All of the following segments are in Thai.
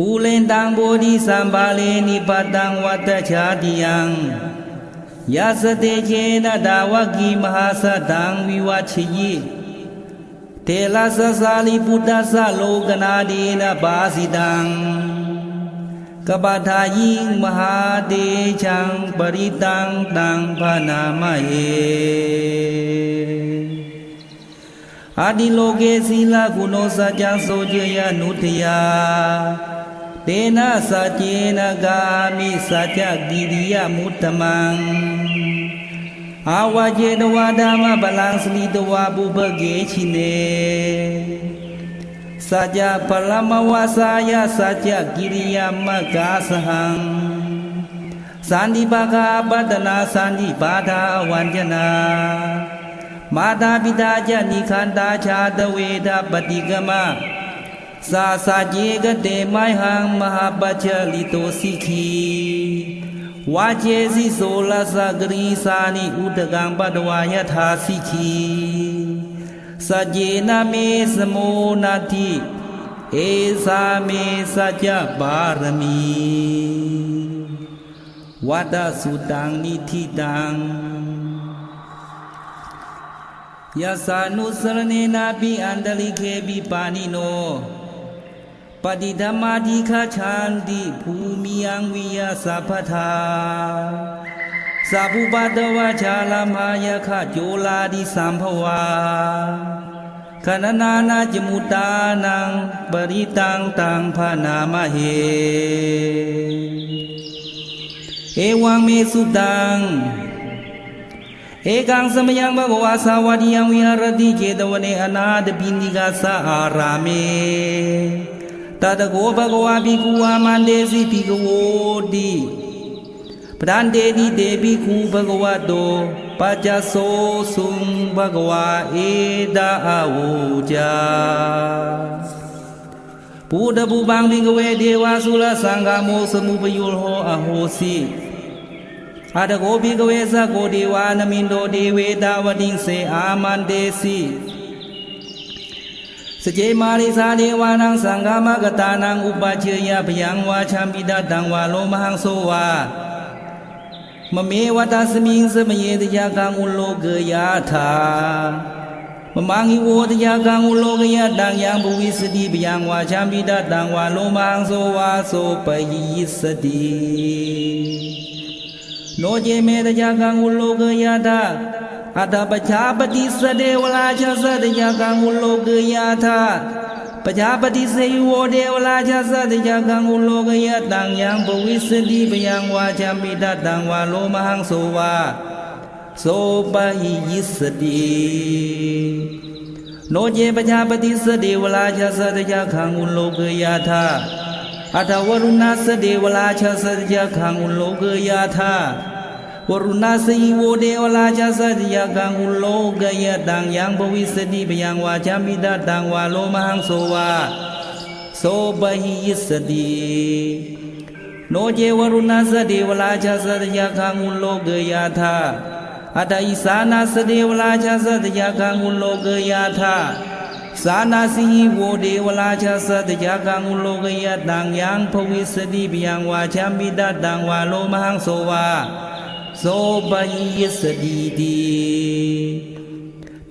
ภูเลนตังโบธิสัมบาเลนิปตังวัตชาติยังยาสเตเจนะดาวกีมหาสตังวิวัชยิเทลาสสาลิพุทธสโลกนาดีนะบาสิตัง กบฏายิงมหาเดชังปริตังตังพนามะเยอาดิโลเกศีลากุโนสัจจังโสเจยานุทยา เตนะสัจเจนะกามิสัจจกิริยมุตตมังอาวาเจตวาดามะบลังสลิตวาบุพเกชิเนสัจจปรมวาสายาสัจจกิริยามกาสหังสันติปากาปัตนาสันติปาทาวันจนามาตาปิตาจนิคันตาชาตเวทปฏิกมะ สาสาเจกเตไมหังมหาปัจจลิโตสิกีวาเจสิโสลสกรีสานิอุตกังปัตวายทาสิกีสัจเจนะเมสโมนาทิเอสาเมสัจบารมีวัดสุตังนิธิตังยาสานุสรเนนาปิอันตลิเคปิปานิโน ปฏิธรรมาธิคาชันติภูมิยังวิยาสัพพทาสัพพุปัตวะชาลามายะขะโจลาดิสัมภวาขณนานาจมุตานังปริตังตังพานามเห เอวังเมสุตัง เอกังสมยังภะกวาสาวดิยังวิหารติเจตวเนอนาถปินิกาสาอารามี တတကောဘဂဝါဘိကူဝါမန္တေစီဘိကဝောတိပဒန္တေတိတေဘိကူဘဂဝတောပัจจသောသုဘဂဝါဧဒအဝူဇာပုဒ္ဓဘူပံဘိကဝေဒေဝသုလသံဃာမောသမှုပယောဟောအဟောစီအာတကောဘိကဝေသကောဒေဝနမိန္တောဒေဝေတာဝတိစေအာမန္တေစီ စကြေမာရိသာဒေဝနံသံဃမဂတာနံဥပချေယဗယံဝါချံပိတတံဝါလောမဟံသောဝါမမေဝတသမိစမယေတယကံဥလောကယာထာမမငိဝောတယကံဥလောကယတံယံဘဝိစတိဗယံဝါချံပိတတံဝါလောမဟံသောဝါသောပယိစတိနောကျေမေတယကံဥလောကယတာ อัตาปชาปฏิสเดวลาชาสตยากังอุโลกยาธาปจาปฏิเสยโวเดวลาชาสัตจักังอุโลกยะตังยังปวิสติปยังวาชามิตตังวาโลมหังโสวาโสปหิยิสติโนเจปจาปฏิสเดวลาชาสัตจักังอุโลกยะธาอัตวรุณาสเดวลาชาสัตจักังอุโลกยะธา วรุณาสีโวเดวลาชาสัตยากังอุโลกยะตังยังปวิสติปยังวาจามิตตังวาโลมังโสวาโสปหิยสติโนเจวรุณาสเดวลาชาสัตยากังอุโลกยะธาอัตอิสานาสเดวลาชาสัตยากังอุโลกยะธาสานาสีโวเดวลาชาสัตยากังอุโลกยะตังยังปวิสติปยังวาจามิตตังวาโลมหังโสวาโสปยิสดีดีตังวาโลกยตังโสวา ဇောပယိယစ္စတိတိ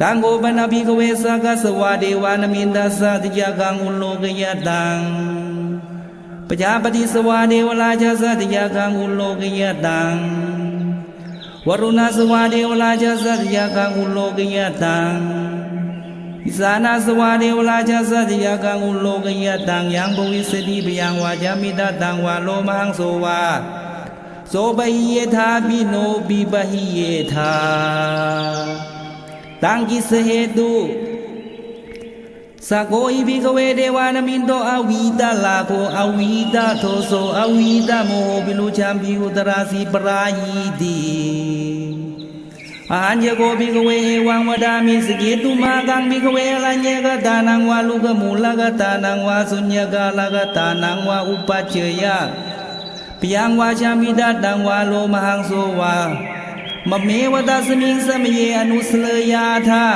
တံကိုပနပိကဝေသကသဝဒေဝနမိန္ဒသတိယကံကုလောကယတံပဇာပတိသဝဒေဝလာချသတိယကံကုလောကယတံဝရုဏသဝဒေဝလာချသတိယကံကုလောကယတံဣဇာနာသဝဒေဝလာချသတိယကံကုလောကယတံယံဘဝိစတိပယံဝါဇာမိတတံဝါလောမဟံသောဝါ ဇောဘိယေသာပိနောပိပဟိယေသာတံကိစဟေတုသကောဤဘိကဝေဒေဝနမိတောအဝိတလာကိုအဝိတသောသောအဝိတမောပိလုချံပိဟုတရာစီပရာယီတိအာညကိုဘိကဝေဝံဝဒာမိစကေတုမာကံဘိကဝေလညေကဒါနံဝါလူကမူလကဒါနံဝါသုညကလကဒါနံဝါဥပချေယ ปัจเจยะปยังวาชามิดาตังวาโลมหังโสวามะเมวตาสมิงสมเยอนุสเลยาธา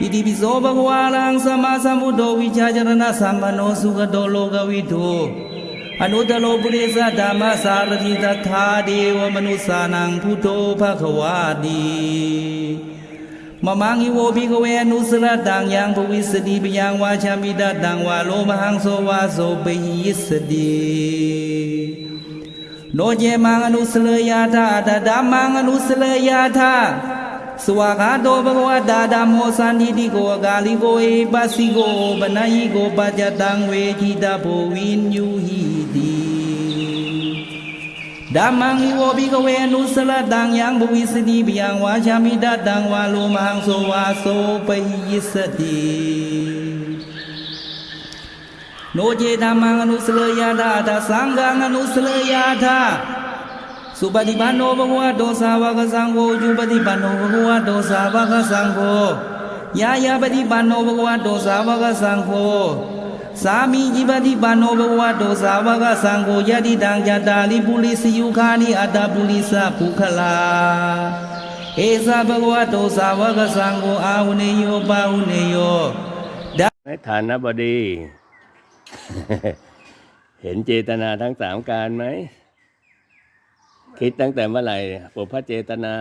อิติปิโสภควาลังสมาสัมพุทโธวิชาจรณะสัมปันโนสุขโตโลกวิทูอนุตโลปุริสธรรมสารถิตถาเดวมนุสานังพุทโธภควาดีมะมังอิโวภิกเวอนุสระตังยังภวิสติปยังวาชามิตตังวาโลมหังโสวาโสปิยิสติ โนเจมังอนุสเลยาธาตดามังอนุสเลยาธาสวากาโตภควตาดามโมสันติติโกกาลิโกเอปัสสิโกปนัยโกปัจจตังเวทิตาโพวินยูหิติดัมมังอิโวภิกเวอนุสลตังยังภวิสติปยังวาชามิตตังวา โนเจธรรมังอนุสเลยาธาตาสังฆังอนุสเลยาธาสุปฏิปันโนภควโตสาวกสังโฆจุปฏิปันโนภควโตสาวกสังโฆยายาปฏิปันโนภควโตสาวกสังโฆสามีจิปฏิปันโนภควโตสาวกสังโฆยะติตังจตาลิปุริสยุคานิอัตตปุริสภุคลาเอสะภควะโตสาวกสังโฆอาหุเนโยปาหุเนโยในฐานบดี เห็นเจตนาทั้งสามการไหม คิดตั้งแต่เมื่อไหร่ปุพพเจตนา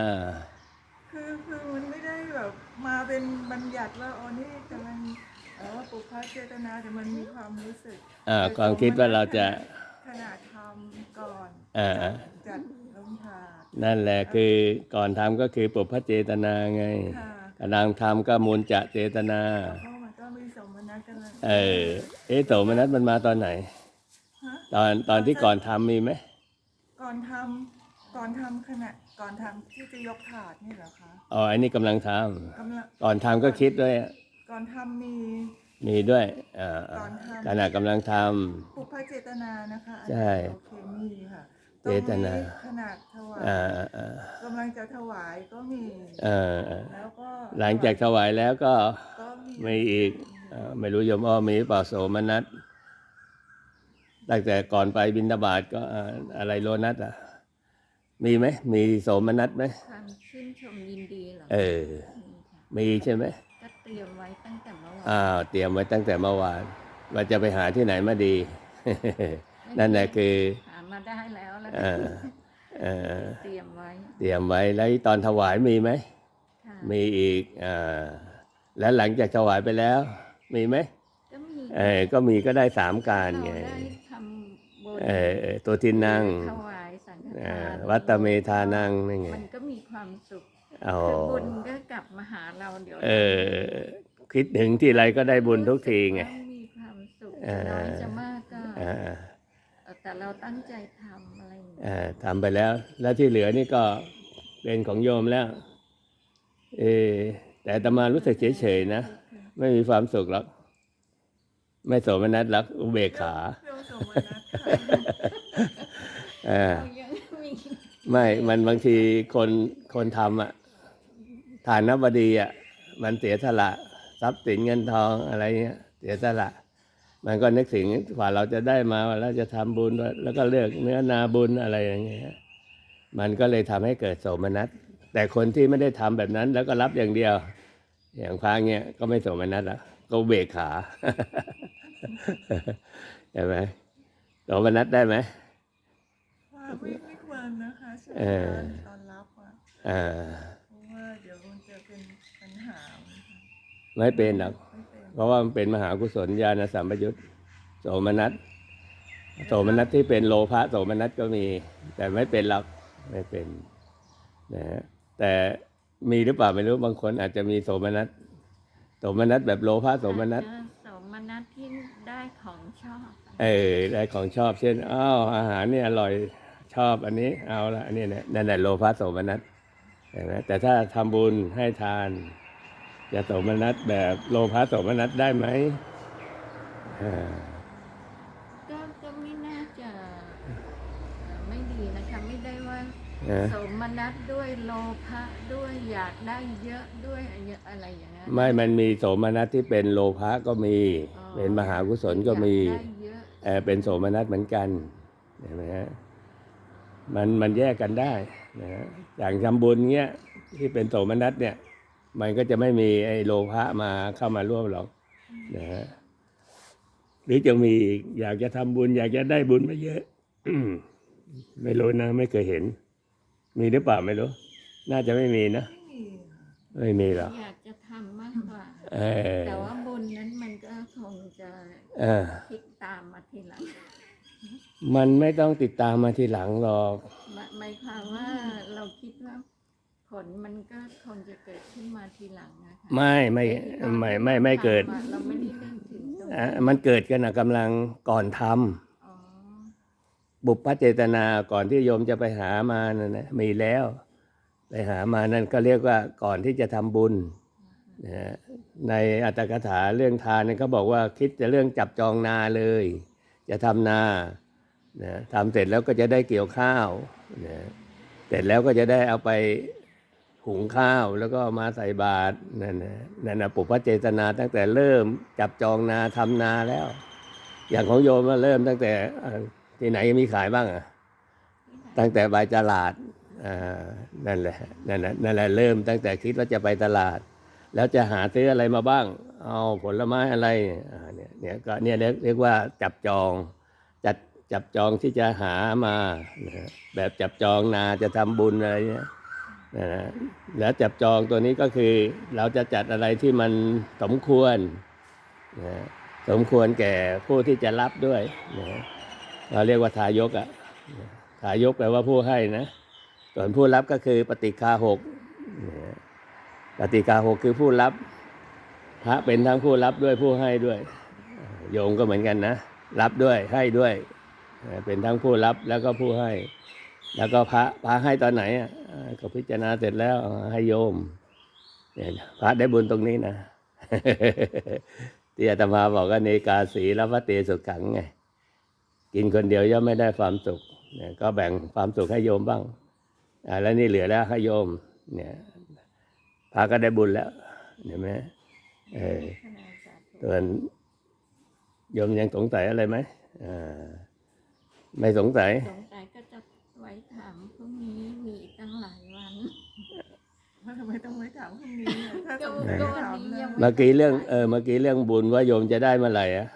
คือคือมันไม่ได้แบบ มาเป็นบัญญัติว่าอ๋อนี่กำลังเออปุพพเจตนาแต่มันมีความรู้สึกอ่าความคิดว่าเราจะขนาดทำก่อนอ่าจัดลงถาดนั่นแหละคือก่อนทำก็คือปุพพเจตนาไงค่ะกำลังทำก็มูลจะเจตนา เลยเออเอ๊ะโสมนัสมันมาตอนไหน ฮะตอนตอนที่ก่อนทำมีไหมก่อนทำก่อนทำขณะก่อนทำที่จะยกถาดนี่เหรอคะอ๋ออันนี้กำลังทกำลังำก่อนทำก็คิดด้วยก่อนทำมี มีด้วยอ่าก่อนทำขณะกำลังทปุพพเจตนานะคะอันใช่โอเคมีค่ะเจตนารงขนาดถวายำอ่าอ่ากำลังจะถวายก็มีเออเออแล้วก็หลังจากถวายแล้วก็ก็มีมีอีกเอ่อ ไม่รู้โยมอ้อมีเปล่าโสมนัสตั้งแต่ก่อนไปบินทบาทก็เอ่ออะไรโลนัสอะ มีไหม มีโสมนัสไหมความชื่นชมยินดีเหรอเออมีค่ะมีใช่ไหมก็เตรียมไว้ตั้งแต่เมื่อวานอ้าวเตรียมไว้ตั้งแต่เมื่อวานว่าจะไปหาที่ไหนมาดี นั่นแหละคือหามาได้แล้วแล้วเออเออเตรียมไว้ เตรียมไว้แล้วตอนถวายมีไหมค่ะมีอีกอ่าแล้วหลังจากถวายไปแล้ว มีไหมก็มีเออก็มีก็ได้สามการไง เราได้ทำบุญเออเออตัวทินนังถวายสังฆอ่าทานวัตเมธานังนี่ไงมันก็มีความสุขอ๋อคือบุญก็กลับมาหาเราเดี๋ยวเออคิดถึงที่ไรก็ได้บุญทุกทีไง รู้สึกว่ามีความสุขเออจะน้อยจะมากก็อ่าเออแต่เราตั้งใจทำอะไรอย่างเงี้ย อ่าทำไปแล้ว แล้วที่เหลือนี่ก็เป็นของโยมแล้ว เออแต่อาตมารู้สึกเฉยๆนะ ไม่มีความสุขหรอก ไม่โสมนัสหรอกอุเบกขาเรื่องสมนัตค่ะอ่าเรายังมีไม่ มันบางทีคนคนทำอะฐานบดีอะมันเสียสละทรัพย์สินเงินทองอะไรเงี้ยเสียสละ มันก็นึกถึงกว่าเราจะได้มาว่าเราจะทำบุญแล้วก็เลือกเนื้อนาบุญอะไรอย่างเงี้ย มันก็เลยทำให้เกิดโสมนัสแต่คนที่ไม่ได้ทำแบบนั้นแล้วก็รับอย่างเดียว อย่างพระเงี้ยก็ไม่โสมนัสละก็อุเบกขาใช่ไหมโสมนัสได้ไหมว่าไม่ไม่ควรนะคะใช่ไหมเออตอนรับอะอ่าเพราะว่าเดี๋ยวมันจะเป็นปัญหาค่ะไม่เป็นหรอกไม่เป็นเพราะว่ามันเป็นมหากุศลญาณสัมปยุตโสมนัสโสมนัสที่เป็นโลภะโสมนัสก็มี แต่ไม่เป็นหรอกไม่เป็นนะฮะแต่ มีหรือเปล่าไม่รู้บางคนอาจจะมีโสมนัสโสมนัสแบบโลภะโสมนัสอาจจะสมนัสที่ได้ของชอบ เออได้ของชอบ เช่นอ้าวอาหารนี่อร่อยชอบอันนี้เอาละอันนี้เนี่ยนั่นแหละโลภะโสมนัสเห็นไหมแต่ถ้าทำบุญให้ทานจะโสมนัสแบบโลภะโสมนัสได้ไหมอ่าก็ก็ไม่น่าจะเอ่อไม่ดีนะคะไม่ได้ว่านะสมนัสด้วยโล ภะด้วยอยากได้เยอะด้วยอะไรอย่างนั้นไม่มันมีโสมนัสที่เป็นโลภะก็มีอ๋อเป็นมหากุศลก็มีอยาได้เยอะเออเป็นโสมนัสเหมือนกันเห็นไหมฮะมันมันแยกกันได้นะฮะอย่างทำบุญเงี้ยที่เป็นโสมนัสเนี่ย มันก็จะไม่มีไอ้โลภะมาเข้ามาร่วมหรอกนะฮะหรือจะมีอีกอยากจะทำบุญ อยากจะได้บุญมาเยอะไม่รู้นะ ไม่เคยเห็น มีหรือเปล่าไม่รู้ น่าจะไม่มีนะ ไม่มีค่ะไม่มีหรอกอยากจะทำมากกว่า เออแต่ว่าบุญนั้นมันก็คงจะเออพลิกตามมาทีหลังมันไม่ต้องติดตามมาทีหลังหรอก หมายหมายความว่าเราคิดว่าผลมันก็คงจะเกิดขึ้นมาทีหลังนะคะไม่ไม่ไม่ไม่ไม่เกิดเราไม่ได้นึกถึงตรงอะนั้นมันเกิดกันนะกำลังก่อนทำอ๋อบุพเจตนาก่อนที่โยมจะไปหามานั่นนะมีแล้ว ไปหามานั่นก็เรียกว่าก่อนที่จะทำบุญนะฮะในอัตถกถาเรื่องทานเนี่ยเขาบอกว่าคิดจะเรื่องจับจองนาเลย จะทำนานะทำเสร็จแล้วก็จะได้เกี่ยวข้าวนะเสร็จแล้วก็จะได้เอาไปหุงข้าวแล้วก็มาใส่บาตรนั่นนะนั่นนะปุพพเจตนาตั้งแต่เริ่มจับจองนาทำนาแล้ว อย่างของโยมมาเริ่มตั้งแต่ที่ไหนมีขายบ้างอะตั้งแต่ใบตลาด นั่นแหละนั่นแหละนั่นแหละเริ่มตั้งแต่คิดว่าจะไปตลาด แล้วจะหาซื้ออะไรมาบ้าง เอาผลไม้อะไรเนี่ยเนี่ยก็เนี่ยเรียกว่าจับจองจัดจับจองที่จะหามาแบบจับจองนาจะทำบุญอะไรเนี่ยนะแล้วจับจองตัวนี้ก็คือเราจะจัดอะไรที่มันสมควรนะสมควรแก่ผู้ที่จะรับด้วยนะเราเรียกว่าทายกอะนะทายกแปลว่าผู้ให้นะ ส่วนผู้รับก็คือปฏิคาหกปฏิกาหกคือผู้รับพระเป็นทั้งผู้รับด้วยผู้ให้ด้วย โยมก็เหมือนกันนะ รับด้วยให้ด้วย เป็นทั้งผู้รับแล้วก็ผู้ให้ แล้วก็พระพระให้ตอนไหนอะก็พิจารณาเสร็จแล้วให้โยมเนี่ยพระได้บุญตรงนี้นะที่อาตมาบอกว่าเนกาสีรับพระเตสุขังไงกินคนเดียวย่อมไม่ได้ความสุขก็แบ่งความสุขให้โยมบ้าง อ่าแล้วนี่เหลือแล้วให้โยม เนี่ยพระก็ได้บุญแล้วเห็นไหมเออขณะสาธุส่วนโยมยังสงสัยอะไรไหมอ่าไม่สงสัยสงสัยก็จะไว้ถามพรุ่งนี้มีอีกตั้งหลายวันว่าทำไมต้องไว้ถามพรุ่งนี้อะถ้าก็สมมติก็ไม่วันถามนี้เลยังยไม่เมื่อกี้เรื่องเออเมื่อกี้เรื่องบุญว่าโยมจะได้เมื่อไหร่อะ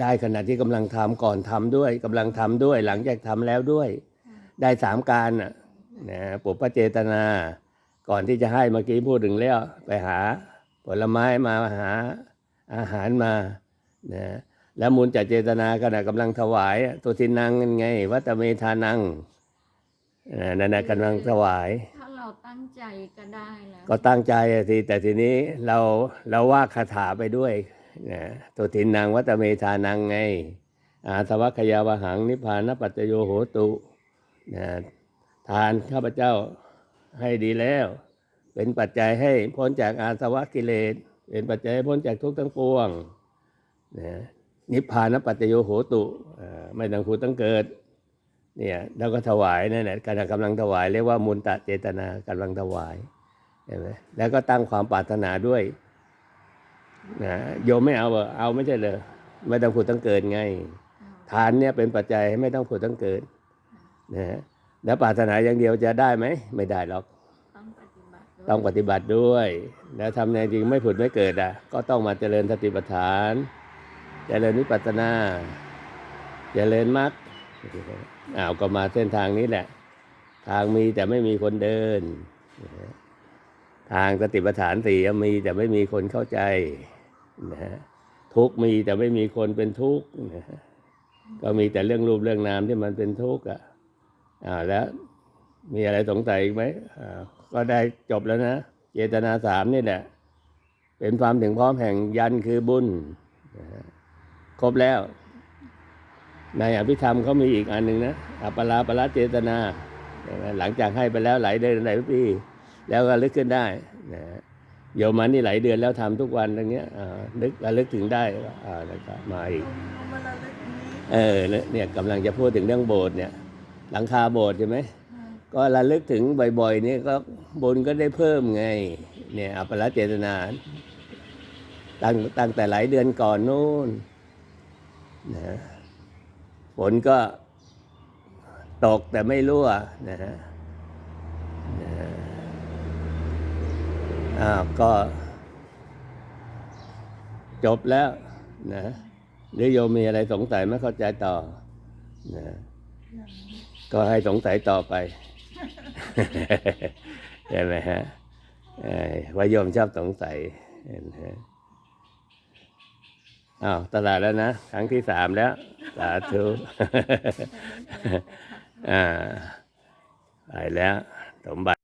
ได้ขณะที่กำลังทำก่อนทำด้วยกำลังทำด้วย หลังจากทำแล้วด้วย ได้สามการน่ะ นะปุพพเจตนา ก่อนที่จะให้เมื่อกี้พูดถึงแล้ว ไปหาผลไม้มาหาอาหารมานะแล้วมูลจัดเจตนาขณะกำลังถวายอะตัวทินังนั่นไงวัตเมธานังนะนั่นนะกำลังถวายถ้าเราตั้งใจก็ได้แล้วก็ตั้งใจอะสิแต่ทีนี้เราเราว่าคาถาไปด้วยนะตัวทินังวัตเมธานังไงอาสวัคยาวหังนิพพานปัจจโยโหตุนะ ทานข้าพเจ้าให้ดีแล้ว เป็นปัจจัยให้พ้นจากอาสวะกิเลส เป็นปัจจัยให้พ้นจากทุกข์ทั้งปวงนะนิพพานปัจจโยโหตุไม่ต้องพูดต้องเกิดเนี่ยแล้วก็ถวายนั่นแหละขณะกำลังถวายเรียกว่ามุนตะเจตนากำลังถวายเห็นไหมแล้วก็ตั้งความปรารถนาด้วยนะโยมไม่เอาเอาไม่ใช่เลยไม่ต้องพูดต้องเกิดไง ทานเนี่ยเป็นปัจจัยให้ไม่ต้องผุดต้องเกิดนะฮะ แล้วปรารถนาอย่างเดียวจะได้ไหม ไม่ได้หรอก ต้องปฏิบัติด้วยต้องปฏิบัติด้วย แล้วทำในจริงไม่ผุดไม่เกิดอะ ก็ต้องมาเจริญสติปัฏฐาน เจริญวิปัสสนา เจริญมรรคอ้าวก็มาเส้นทางนี้แหละ ทางมีแต่ไม่มีคนเดินนะฮะทางสติปัฏฐานสี่มีแต่ไม่มีคนเข้าใจนะฮะทุกข์มีแต่ไม่มีคนเป็นทุกข์นะฮะก็มีแต่เรื่องรูปเรื่องนามที่มันเป็นทุกข์อะ อ่าแล้วมีอะไรสงสัยอีกไหมอ่าก็ได้จบแล้วนะ เจตนาสามนี่แหละ เป็นความถึงพร้อมแห่งยันคือบุญนะฮะครบแล้ว ในอภิธรรมเขามีอีกอันหนึ่งนะอัปปลาปละเจตนาใช่ไหมหลังจากให้ไปแล้วหลายเดือนหลายปี แล้วก็ลึกขึ้นได้นะฮะโยมมันนี่หลายเดือนแล้วทำทุกวันอย่างเงี้ยอ่านึกระลึกถึงได้อ่าแล้วก็มาอีก เอามาละเล็กนี้เออเนี่ยเนี่ยกำลังจะพูดถึงเรื่องโบสถ์เนี่ย หลังคาโบสถ์ใช่ไหมก็ระลึกถึงบ่อยๆนี่ก็บุญก็ได้เพิ่มไง เนี่ยอัปปละเจตนาตั้งตั้งแต่หลายเดือนก่อนนู้นนะฝนก็ตกแต่ไม่รั่วนะฮะนะอ้าวก็ จบแล้วนะหรือโยมมีอะไรสงสัยไม่เข้าใจต่อนะ ก็ให้สงสัยต่อไปใช่ไหมฮะว่าโยมชอบสงสัยนะฮะอ้าวตลาดแล้วนะ ครั้งที่สามแล้ว สาธุอ่าไปแล้วสมบัติ